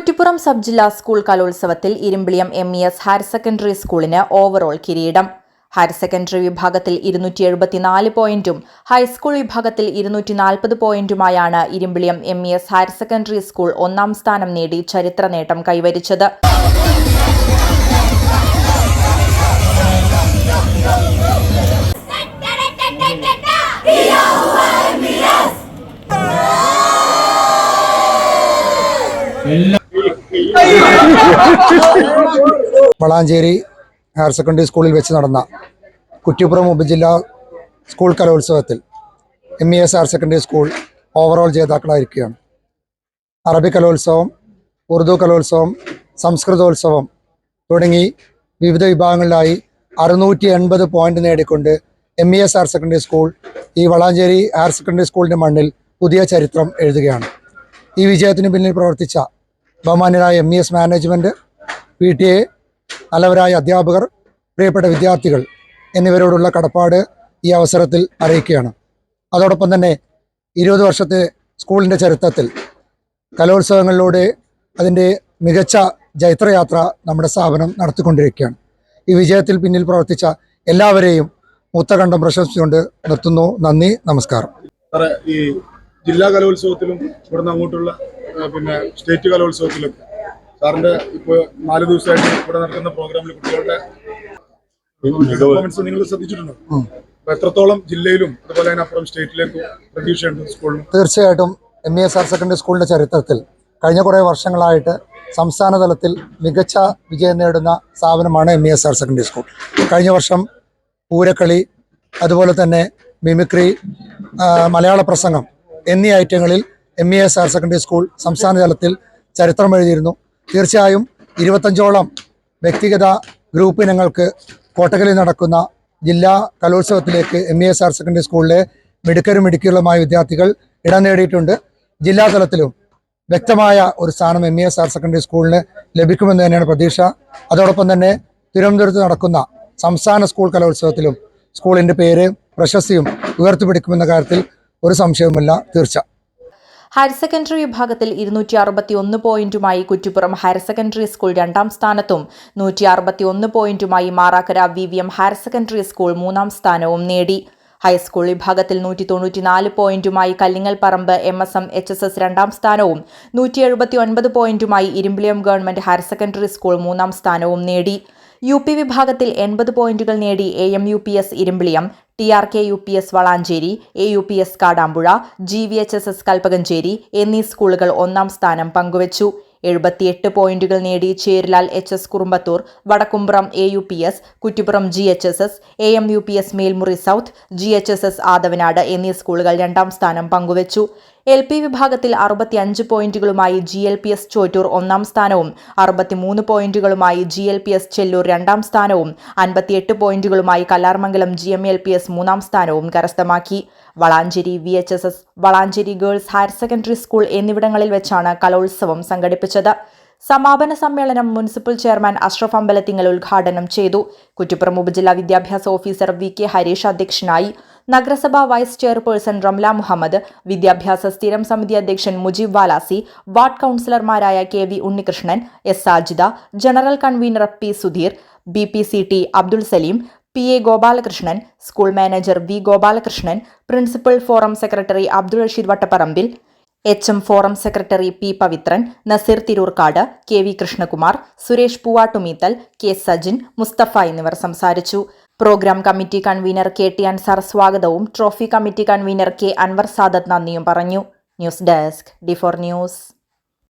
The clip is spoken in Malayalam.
കുറ്റിപ്പുറം സബ് ജില്ലാ സ്കൂൾ കലോത്സവത്തിൽ Irimbiliyam M E S higher secondary സ്കൂളിന് ഓവറോൾ കിരീടം. ഹയർ സെക്കൻഡറി വിഭാഗത്തിൽ ഇരുന്നൂറ്റി എഴുപത്തിനാല് പോയിന്റും ഹൈസ്കൂൾ വിഭാഗത്തിൽ ഇരുന്നൂറ്റി നാൽപ്പത് പോയിന്റുമായാണ് Irimbiliyam M E S higher secondary school ഒന്നാം സ്ഥാനം നേടി ചരിത്ര നേട്ടം കൈവരിച്ചത്. വളാഞ്ചേരി ഹയർ സെക്കൻഡറി സ്കൂളിൽ വെച്ച് നടന്ന കുറ്റിപ്പുറം ഉപജില്ലാ സ്കൂൾ കലോത്സവത്തിൽ M E S higher secondary school overall ജേതാക്കളായിരിക്കുകയാണ്. അറബി കലോത്സവം ഉറുദു കലോത്സവം സംസ്കൃതോത്സവം തുടങ്ങി വിവിധ വിഭാഗങ്ങളിലായി അറുന്നൂറ്റി എൺപത് point നേടിക്കൊണ്ട് M E S higher secondary school ഈ വളാഞ്ചേരി ഹയർ സെക്കൻഡറി സ്കൂളിന്റെ മണ്ണിൽ പുതിയ ചരിത്രം എഴുതുകയാണ്. ഈ വിജയത്തിന് പിന്നിൽ പ്രവർത്തിച്ച ബഹുമാന്യരായ M E S management P T A നല്ലവരായ അധ്യാപകർ പ്രിയപ്പെട്ട വിദ്യാർത്ഥികൾ എന്നിവരോടുള്ള കടപ്പാട് ഈ അവസരത്തിൽ അറിയിക്കുകയാണ്. അതോടൊപ്പം തന്നെ ഇരുപത് വർഷത്തെ സ്കൂളിന്റെ ചരിത്രത്തിൽ കലോത്സവങ്ങളിലൂടെ അതിന്റെ മികച്ച ജൈത്രയാത്ര നമ്മുടെ സ്ഥാപനം നടത്തിക്കൊണ്ടിരിക്കുകയാണ്. ഈ വിജയത്തിൽ പിന്നിൽ പ്രവർത്തിച്ച എല്ലാവരെയും മുത്തകണ്ഠം പ്രശംസിച്ചുകൊണ്ട് നിർത്തുന്നു. നന്ദി നമസ്കാരം. ഈ ജില്ലാ കലോത്സവത്തിലും ഇവിടുന്ന് അങ്ങോട്ടുള്ള പിന്നെ സ്റ്റേറ്റ് കലോത്സവത്തിലൊക്കെ സാറിന്റെ ഇപ്പൊ നാല് ദിവസമായിട്ട് ഇവിടെ നടക്കുന്ന പ്രോഗ്രാമിൽ കുട്ടികളുടെ പെർഫോമൻസ് നിങ്ങൾ ശ്രദ്ധിച്ചിട്ടുണ്ടോ. എത്രത്തോളം ജില്ലയിലും അതുപോലെ തന്നെ അപ്പുറം സ്റ്റേറ്റിലേക്കും പ്രതീക്ഷയുണ്ട് സ്കൂളിലും തീർച്ചയായിട്ടും M E S R secondary സ്കൂളിന്റെ ചരിത്രത്തിൽ കഴിഞ്ഞ കുറേ വർഷങ്ങളായിട്ട് സംസ്ഥാന തലത്തിൽ മികച്ച വിജയം നേടുന്ന സ്ഥാപനമാണ് M E S R secondary school കഴിഞ്ഞ വർഷം പൂരക്കളി അതുപോലെ തന്നെ മിമിക്രി മലയാള പ്രസംഗം എന്നീ ഐറ്റങ്ങളിൽ M E S R secondary school സംസ്ഥാന തലത്തിൽ ചരിത്രം എഴുതിയിരുന്നു തീർച്ചയായും ഇരുപത്തഞ്ചോളം വ്യക്തിഗത ഗ്രൂപ്പ് ഇനങ്ങൾക്ക് കോട്ടകലിൽ നടക്കുന്ന ജില്ലാ കലോത്സവത്തിലേക്ക് M E S higher secondary സ്കൂളിലെ മിടുക്കരും മിടുക്കികളുമായ വിദ്യാർത്ഥികൾ ഇടം നേടിയിട്ടുണ്ട്. ജില്ലാതലത്തിലും വ്യക്തമായ ഒരു സ്ഥാനം M E S higher secondary സ്കൂളിന് ലഭിക്കുമെന്ന് തന്നെയാണ് പ്രതീക്ഷ. അതോടൊപ്പം തന്നെ തിരുവനന്തപുരത്ത് നടക്കുന്ന സംസ്ഥാന സ്കൂൾ കലോത്സവത്തിലും സ്കൂളിന്റെ പേര് പ്രശസ്തിയും ഉയർത്തിപ്പിടിക്കുമെന്ന കാര്യത്തിൽ ഒരു സംശയവുമില്ല. തീർച്ച. ഹയർ സെക്കൻഡറി വിഭാഗത്തിൽ ഇരുന്നൂറ്റി അറുപത്തി ഒന്ന് പോയിന്റുമായി കുറ്റിപ്പുറം ഹയർ സെക്കൻഡറി സ്കൂൾ രണ്ടാം സ്ഥാനത്തും നൂറ്റി അറുപത്തി ഒന്ന് പോയിന്റുമായി Marakkara V V M higher secondary school മൂന്നാം സ്ഥാനവും നേടി. ഹൈസ്കൂൾ വിഭാഗത്തിൽ നൂറ്റി തൊണ്ണൂറ്റിനാല് പോയിന്റുമായി Kallingal Paramba M S M H S S രണ്ടാം സ്ഥാനവും നൂറ്റി എഴുപത്തി ഒൻപത് പോയിന്റുമായി Irimbiliyam government higher secondary school മൂന്നാം സ്ഥാനവും നേടി. യു പി വിഭാഗത്തിൽ എൺപത് പോയിന്റുകൾ നേടി A M U P S Irimbiliyam T R K U P S Valanchery A U P S Kadampuzha G V H S S Kalpakanchery എന്നീ സ്കൂളുകൾ ഒന്നാം സ്ഥാനം പങ്കുവച്ചു. എഴുപത്തിയെട്ട് പോയിന്റുകൾ നേടി Cherilal H S Kurumbathur Vadakkumpuram A U P S Kuttippuram G H S S A M U P S Melmuri south G H S S Athavanad എന്നീ സ്കൂളുകൾ രണ്ടാം സ്ഥാനം പങ്കുവച്ചു. എൽ പി വിഭാഗത്തിൽ അറുപത്തിയഞ്ച് പോയിന്റുകളുമായി G L P S Chottur ഒന്നാം സ്ഥാനവും അറുപത്തിമൂന്ന് പോയിന്റുകളുമായി G L P S Chellur രണ്ടാം സ്ഥാനവും അൻപത്തിയെട്ട് പോയിന്റുകളുമായി Kallarmangalam G M L P S മൂന്നാം സ്ഥാനവും കരസ്ഥമാക്കി. Valanchery V H S S Valanchery girls higher secondary school എന്നിവിടങ്ങളിൽ വെച്ചാണ് കലോത്സവം സംഘടിപ്പിച്ചത്. സമാപന സമ്മേളനം മുനിസിപ്പൽ ചെയർമാൻ അഷ്റഫ് അമ്പലത്തിങ്ങൽ ഉദ്ഘാടനം ചെയ്തു. കുറ്റിപ്പുറം ഉപജില്ലാ വിദ്യാഭ്യാസ ഓഫീസർ വി കെ ഹരീഷ് അധ്യക്ഷനായി. നഗരസഭാ വൈസ് ചെയർപേഴ്സൺ റംല മുഹമ്മദ് വിദ്യാഭ്യാസ സ്ഥിരം സമിതി അധ്യക്ഷൻ Mujeeb Valasi ward കൌൺസിലർമാരായ K V Unnikrishnan S Sajida general convener P Sudheer B P C T Abdul Saleem P A Gopalakrishnan school manager V Gopalakrishnan principal forum secretary Abdul Rasheed Vattaparambil H M forum secretary P Pavithran Naseer Thirurkad K V Krishnakumar Suresh Poovattumeethal K Sajin Musthafa എന്നിവർ സംസാരിച്ചു. Programme committee convener K T Ansar സ്വാഗതവും trophy committee convener K Anwar Sadath നന്ദിയും പറഞ്ഞു. News desk D four news.